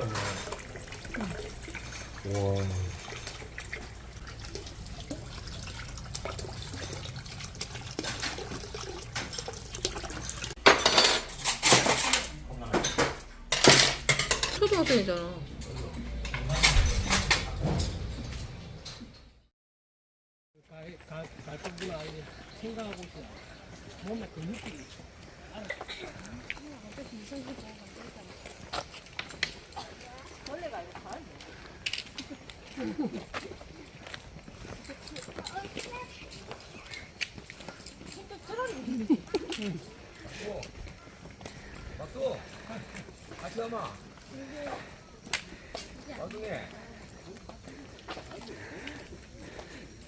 거네. 와. 초등학생이잖아. 갈, 생각하고 있어. 뭔가 그 느낌이 있어. 아, 어차피 이상하게 잘 만들었잖아. 같이! 나중에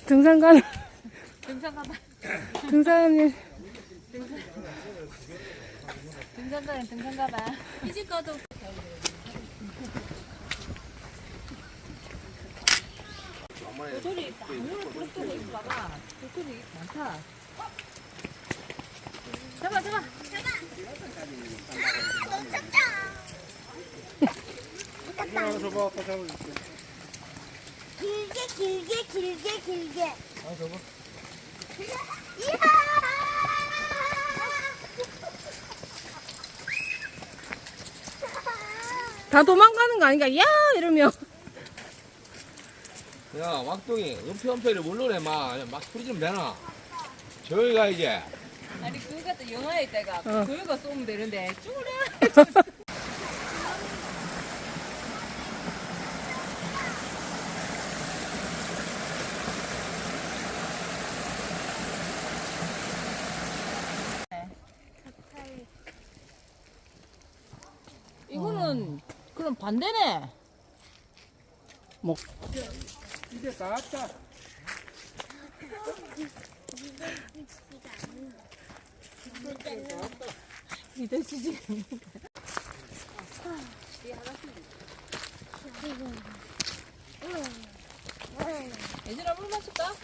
등산 가는, 등산 가봐. 등산이 등산 가는 등산 가봐. 이집 가도. 저리 방울을 부럽고 있어 봐봐. 돌들이 많다. 잡아 잡아. 길게 길게 길게 길게. 아 저거. 이야. 다 도망가는 거 아닌가? 야! 이러면. 야 왁동이 은폐은폐를 모르네 막, 막 소리 좀 내놔. 저기 가 이제. 아니 그거 같은 영화에 있다가. 어. 그거 쏘면 되는데. 쭈그려. 이거는 그럼 반대네. 이제 다 왔다. 믿어지지. 예진아 물 마실까?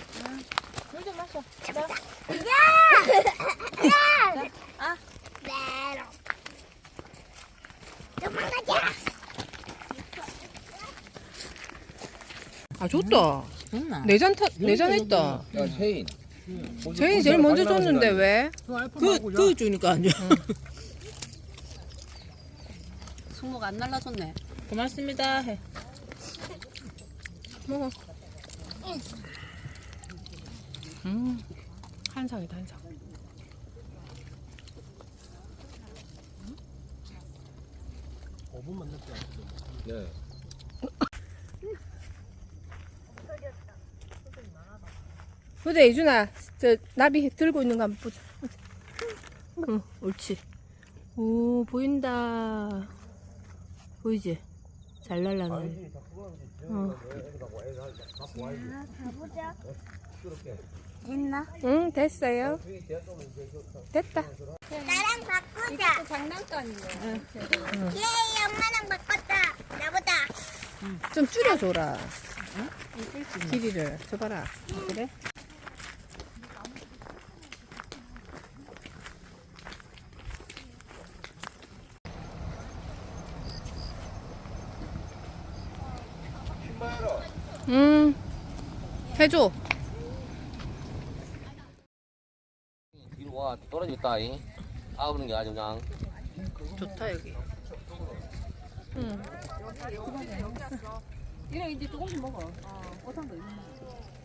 물 좀 마셔. 자, 야. 아. 메롱. 도망가자. 아, 좋다. 됐나? 내전 타, 내전했다. 야 세인 저희 제일 먼저 줬는데 왜? 그, 그 주니까 안 줘. 숙모가 안 날라줬네. 고맙습니다. 해. 먹어. 음, 한상이다, 한상. 네. 보자, 이준아. 저, 나비 들고 있는 거 한번 보자. 응, 옳지. 오, 보인다. 보이지? 잘 날라가네. 어. 가보자. 됐나? 응, 됐어요. 됐다. 나랑 바꾸자. 장난감이네. 예, 엄마랑 바꿨다. 나보다. 좀 줄여줘라. 길이를. 줘봐라. 그래? 음, 해줘. 이리 와 떨어졌다 이 아우는 게 아주 그냥 좋다, 여기. 응. 이래 이제 조금씩 먹어. 어, 고상도 있는 거.